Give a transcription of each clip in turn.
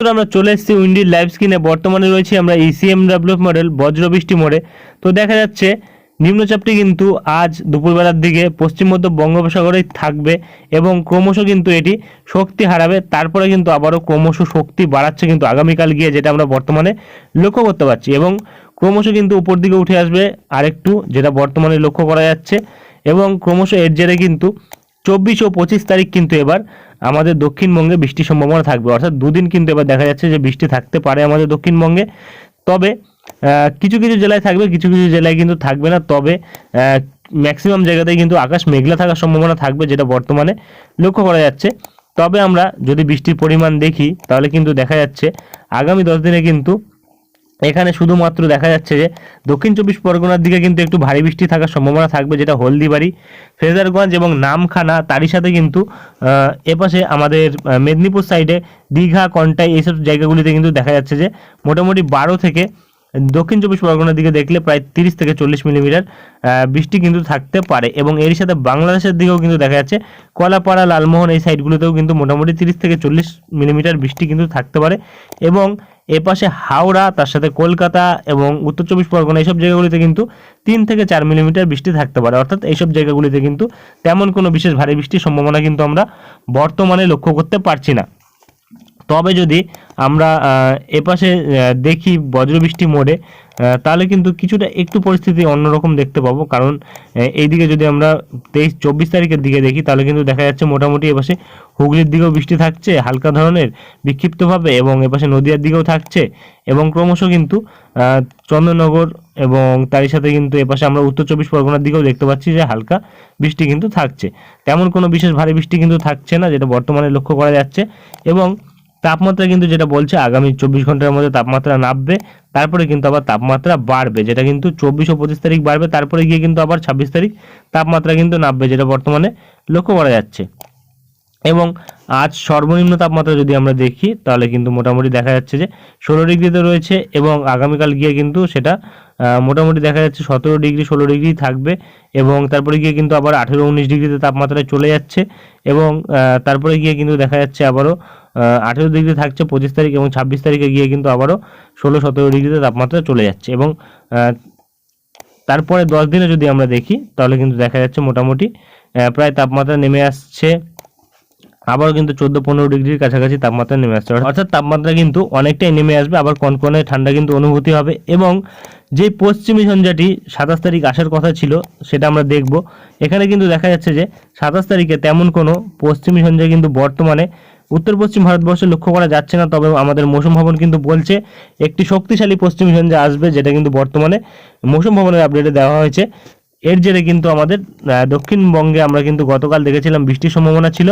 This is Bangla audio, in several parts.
আমরা চলে এসেছি উইন্ডির লাইভ স্ক্রিনে বর্তমানে রয়েছে আমরা ইসিএম ডাব্লিউএফ মডেল বজ্রবৃষ্টি মোড়ে। তো দেখা যাচ্ছে, নিম্নচাপটি কিন্তু আজ দুপুরবেলার দিকে পশ্চিম মধ্য বঙ্গোপসাগরেই থাকবে এবং ক্রমশ কিন্তু এটি শক্তি হারাবে। তারপরে কিন্তু আবারও ক্রমশ শক্তি বাড়াচ্ছে কিন্তু আগামীকাল গিয়ে, যেটা আমরা বর্তমানে লক্ষ্য করতে পারছি। এবং ক্রমশ কিন্তু উপর দিকে উঠে আসবে আরেকটু, যেটা বর্তমানে লক্ষ্য করা যাচ্ছে। এবং ক্রমশ এর জেরে কিন্তু চব্বিশ ও পঁচিশ তারিখ কিন্তু এবার আমাদের দক্ষিণবঙ্গে বৃষ্টির সম্ভাবনা থাকবে। অর্থাৎ দুদিন কিন্তু এবার দেখা যাচ্ছে যে বৃষ্টি থাকতে পারে আমাদের দক্ষিণবঙ্গে। তবে কিছু কিছু জেলায় থাকবে, কিছু কিছু জেলায় কিন্তু থাকবে না। তবে ম্যাক্সিমাম জায়গাতেই কিন্তু আকাশ মেঘলা থাকার সম্ভাবনা থাকবে যেটা বর্তমানে লক্ষ্য করা যাচ্ছে। তবে আমরা যদি বৃষ্টির পরিমাণ দেখি, তাহলে কিন্তু দেখা যাচ্ছে আগামী দশ দিনে কিন্তু এখানে শুধুমাত্র দেখা যাচ্ছে যে দক্ষিণ চব্বিশ পরগনার দিকে কিন্তু একটু ভারী বৃষ্টি থাকার সম্ভাবনা থাকবে, যেটা হলদিবাড়ি ফ্রেজারগঞ্জ এবং নামখানা, তারই সাথে কিন্তু এপাশে আমাদের মেদিনীপুর সাইডে দীঘা, কন্টাই এইসব জায়গাগুলিতে কিন্তু দেখা যাচ্ছে যে মোটামুটি বারো থেকে দক্ষিণ চব্বিশ পরগনার দিকে দেখলে প্রায় তিরিশ থেকে চল্লিশ মিলিমিটার বৃষ্টি কিন্তু থাকতে পারে এবং এর সাথে বাংলাদেশের দিকেও কিন্তু দেখা যাচ্ছে কলাপাড়া, লালমোহন এই সাইডগুলোতেও কিন্তু মোটামুটি তিরিশ থেকে চল্লিশ মিলিমিটার বৃষ্টি কিন্তু থাকতে পারে এবং এপাশে হাওড়া, তার সাথে কলকাতা এবং উত্তর চব্বিশ পরগনা এইসব জায়গাগুলিতে কিন্তু তিন থেকে চার মিলিমিটার বৃষ্টি থাকতে পারে। অর্থাৎ এইসব জায়গাগুলিতে কিন্তু তেমন কোনো বিশেষ ভারী বৃষ্টির সম্ভাবনা কিন্তু আমরা বর্তমানে লক্ষ্য করতে পারছি না। তবে যদি আমরা এপাশে দেখি বজ্রবৃষ্টি মোড়ে তাহলে কিন্তু কিছুটা একটু পরিস্থিতি অন্যরকম দেখতে পাবো। কারণ এইদিকে যদি আমরা তেইশ চব্বিশ তারিখের দিকে দেখি তাহলে কিন্তু দেখা যাচ্ছে মোটামুটি এপাশে হুগলির দিকেও বৃষ্টি থাকছে হালকা ধরনের বিক্ষিপ্তভাবে এবং এপাশে নদিয়ার দিকেও থাকছে এবং ক্রমশ কিন্তু আহ, চন্দননগর এবং তারই সাথে কিন্তু এপাশে আমরা উত্তর চব্বিশ পরগনার দিকেও দেখতে পাচ্ছি যে হালকা বৃষ্টি কিন্তু থাকছে। তেমন কোনো বিশেষ ভারী বৃষ্টি কিন্তু থাকছে না যেটা বর্তমানে লক্ষ্য করা যাচ্ছে এবং তাপমাত্রা কিন্তু যেটা বলছে, আগামী চব্বিশ ঘণ্টার মধ্যে তাপমাত্রা নামবে, তারপরে কিন্তু আবার তাপমাত্রা বাড়বে, যেটা কিন্তু চব্বিশ ও পঁচিশ তারিখ বাড়বে, তারপরে গিয়ে কিন্তু আবার ছাব্বিশ তারিখ তাপমাত্রা কিন্তু নামবে, যেটা বর্তমানে লক্ষ্য করা যাচ্ছে। এবং আজ সর্বনিম্ন তাপমাত্রা যদি আমরা দেখি, তাহলে কিন্তু মোটামুটি দেখা যাচ্ছে যে ষোলো ডিগ্রিতে রয়েছে এবং আগামীকাল গিয়ে কিন্তু সেটা মোটামুটি দেখা যাচ্ছে সতেরো ডিগ্রি, ষোলো ডিগ্রি থাকবে এবং তারপরে গিয়ে কিন্তু আবার আঠেরো, উনিশ ডিগ্রিতে তাপমাত্রা চলে যাচ্ছে এবং তারপরে গিয়ে কিন্তু দেখা যাচ্ছে আবারও আঠেরো ডিগ্রি থাকছে পঁচিশ তারিখ এবং ছাব্বিশ তারিখে গিয়ে কিন্তু আবারও ষোলো, সতেরো ডিগ্রিতে তাপমাত্রা চলে যাচ্ছে এবং তারপরে দশ দিনে যদি আমরা দেখি, তাহলে কিন্তু দেখা যাচ্ছে মোটামুটি প্রায় তাপমাত্রা নেমে আসছে। আবারও কিন্তু চোদ্দ, পনেরো ডিগ্রির কাছাকাছি তাপমাত্রা নেমে আসছে। অর্থাৎ তাপমাত্রা কিন্তু অনেকটাই নেমে আসবে, আবার কনকনে ঠান্ডা কিন্তু অনুভূতি হবে এবং যে পশ্চিমী ঝঞ্ঝাটি সাতাশ তারিখ আসার কথা ছিল, সেটা আমরা দেখব। এখানে কিন্তু দেখা যাচ্ছে যে সাতাশ তারিখে তেমন কোনো পশ্চিমী ঝঞ্ঝা কিন্তু বর্তমানে উত্তর পশ্চিম ভারতবর্ষে লক্ষ্য করা যাচ্ছে না, তবে আমাদের মৌসুম ভবন কিন্তু বলছে একটি শক্তিশালী পশ্চিম ঝঞ্ঝে আসবে, যেটা কিন্তু বর্তমানে মৌসুম ভবনের আপডেটে দেওয়া হয়েছে। এর জেরে কিন্তু আমাদের দক্ষিণবঙ্গে আমরা কিন্তু গতকাল দেখেছিলাম বৃষ্টির সম্ভাবনা ছিল।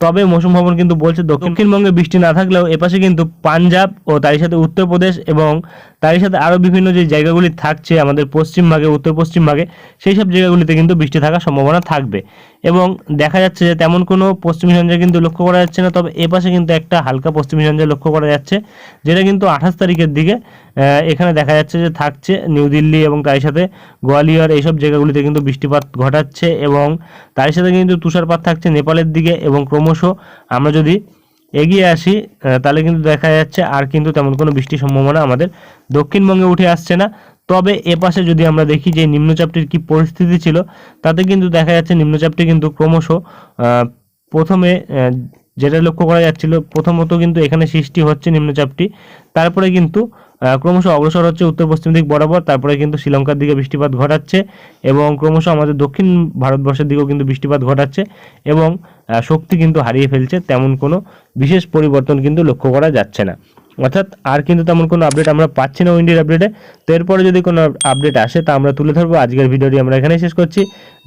তবে মৌসুম ভবন কিন্তু বলছে দক্ষিণবঙ্গে বৃষ্টি না থাকলেও এপাশে কিন্তু পাঞ্জাব ও তারই সাথে উত্তরপ্রদেশ এবং তারই সাথে আরও বিভিন্ন যে জায়গাগুলি থাকছে আমাদের পশ্চিম ভাগে উত্তর পশ্চিম ভাগে সেই সব জায়গাগুলিতে কিন্তু বৃষ্টি থাকার সম্ভাবনা থাকবে। এবং দেখা যাচ্ছে যে তেমন কোনো পশ্চিমী ঝঞ্ঝা কিন্তু লক্ষ্য করা যাচ্ছে না তবে এপাশে কিন্তু একটা হালকা পশ্চিমী ঝঞ্ঝা লক্ষ্য করা যাচ্ছে যেটা কিন্তু আঠাশ তারিখের দিকে এখানে দেখা যাচ্ছে যে থাকছে নিউ দিল্লি এবং তার সাথে গোয়ালিয়র, এইসব জায়গাগুলিতে কিন্তু বৃষ্টিপাত ঘটাচ্ছে এবং তার সাথে কিন্তু তুষারপাত থাকছে নেপালের দিকে এবং ক্রমশ আমরা যদি এগিয়ে আসি তাহলে কিন্তু দেখা যাচ্ছে আর কিন্তু তেমন কোনো বৃষ্টির সম্ভাবনা আমাদের দক্ষিণবঙ্গে উঠে আসছে না। তবে এপাশে যদি আমরা দেখি যে নিম্নচাপটির কি পরিস্থিতি ছিল, তাতে কিন্তু দেখা যাচ্ছে নিম্নচাপটি কিন্তু ক্রমশ প্রথমে যেটা লক্ষ্য করা যাচ্ছিল, প্রথমত কিন্তু এখানে সৃষ্টি হচ্ছে নিম্নচাপটি। তারপরে কিন্তু ক্রমশ অগ্রসর হচ্ছে উত্তর পশ্চিম দিক বরাবর, তারপরে কিন্তু শ্রীলঙ্কার দিকে বৃষ্টিপাত ঘটাচ্ছে এবং ক্রমশ আমাদের দক্ষিণ ভারতবর্ষের দিকেও কিন্তু বৃষ্টিপাত ঘটাচ্ছে এবং শক্তি কিন্তু হারিয়ে ফেলছে, তেমন কোনো বিশেষ পরিবর্তন কিন্তু লক্ষ্য করা যাচ্ছে না। অর্থাৎ আর কিন্তু তেমন কোনো আপডেট আমরা পাচ্ছি না উইন্ডির আপডেটে তো এরপরে যদি কোনো আপডেট আসে, তা আমরা তুলে ধরবো। আজকের ভিডিওটি আমরা এখানেই শেষ করছি।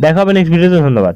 দেখা হবে নেক্সট ভিডিওতে ধন্যবাদ।